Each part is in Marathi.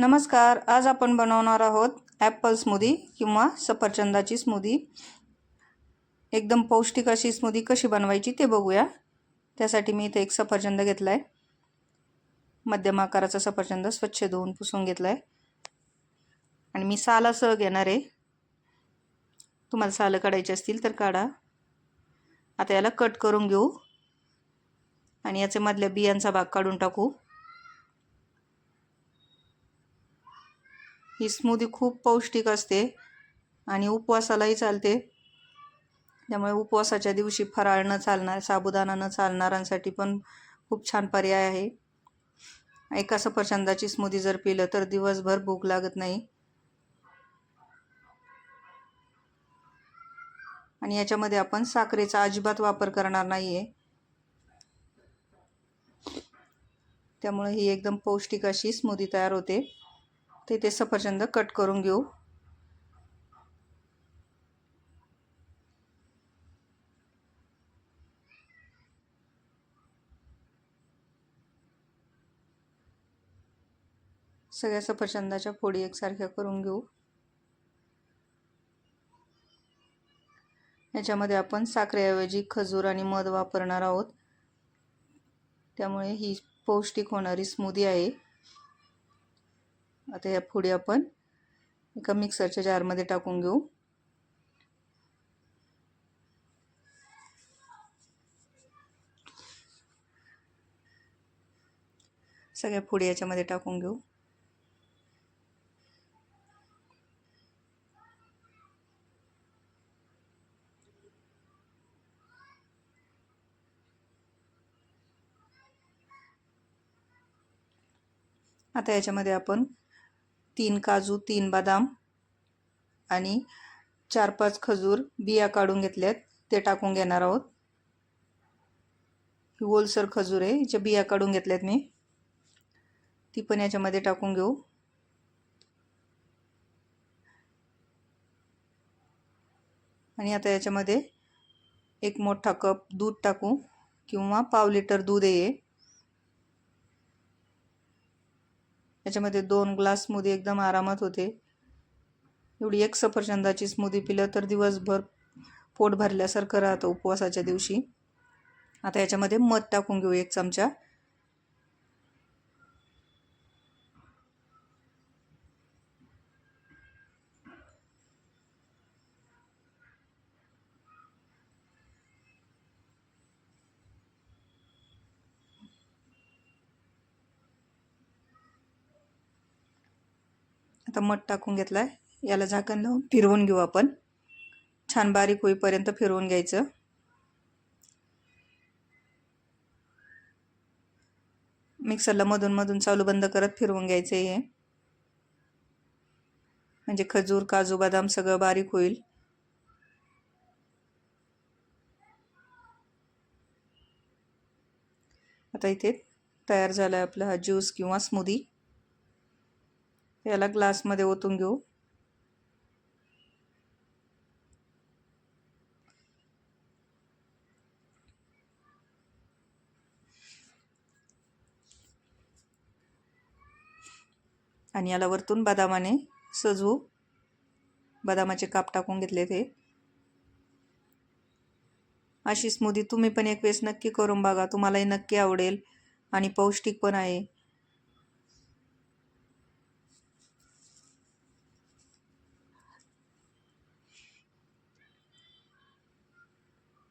नमस्कार आज आपण बनवणार आहोत ॲपल स्मूदी किंवा सफरचंदाची स्मूदी. एकदम पौष्टिक अशी स्मूदी कशी बनवायची ते बघूया. त्यासाठी मी इथे एक सफरचंद घेतला आहे मध्यम आकाराचा सफरचंद स्वच्छ धुवून पुसून घेतला आहे आणि मी सालासह घेणार आहे. तुम्हाला सालं काढायची असतील तर काढा. आता याला कट करून घेऊ. आणि याचे मधल्या बियांचा भाग काढून टाकू. ही स्मूदी खूप पौष्टिक असते आणि उपवासालाही चालते. त्यामुळे उपवासाच्या दिवशी फराळ न चालणार साबुदाणा न चालणाऱ्यांसाठी पण खूप छान पर्याय आहे. एका सफरचंदाची स्मूदी जर पिलं तर दिवसभर भूक लागत नाही. आणि याच्यामध्ये आपण साखरेचा अजिबात वापर करणार नाही आहे त्यामुळे ही एकदम पौष्टिक अशी स्मूदी तयार होते. ते ते सफरचंद कट करून घेऊ. सगळ्या सफरचंदाच्या फोडी एकसारख्या करून घेऊ. याच्यामध्ये आपण साखरेऐवजी खजूर आणि मध वापरणार आहोत. त्यामुळे ही पौष्टिक होणारी स्मूदी आहे. आता या फोडी आपण एका मिक्सरच्या जारमध्ये टाकून घेऊ. सगळ्या फोडी याच्यामध्ये टाकून घेऊ. आता याच्यामध्ये आपण तीन काजू तीन बदाम आणि चार पाच खजूर बिया काढून घेतल्यात. ते टाकून घेणार आहोत. ही ओलसर खजूर आहे हिच्या बिया काढून घेतल्यात मी. ती पण याच्यामध्ये टाकून घेऊ. आणि आता याच्यामध्ये एक मोठा कप दूध टाकू किंवा पाव लिटर दूध आहे याच्यामध्ये दोन ग्लास स्मूदी एकदम आरामात होते. एवढी एक सफरचंदाची स्मूदी पिलं तर दिवसभर पोट भरल्यासारखं राहतं उपवासाच्या दिवशी. आता याच्यामध्ये मध टाकून घेऊ एक चमचा. आता मध टाकून घेतला आहे याला झाकण लावून फिरवून घेऊ आपण. छान बारीक होईपर्यंत फिरवून घ्यायचं. मिक्सरला मधून मधून चालू बंद करत फिरवून घ्यायचं हे. म्हणजे खजूर काजू बदाम सगळं बारीक होईल. आता इथे तयार झाला आहे आपला हा ज्यूस किंवा स्मूदी. याला ग्लासमध्ये ओतून घेऊ. आणि याला वरतून बदामाने सजवू. बदामाचे काप टाकून घेतले ते. अशी स्मूदी तुम्ही पण एक वेळेस नक्की करून बघा. तुम्हालाही नक्की आवडेल. आणि पौष्टिक पण आहे.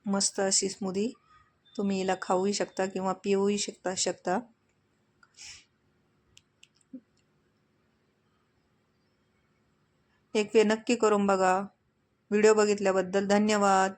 मस्त अशी स्मूदी तुम्ही हिला खाऊही शकता किंवा पिऊही शकता शकता. एक वेळ नक्की करून बघा. व्हिडिओ बघितल्याबद्दल धन्यवाद.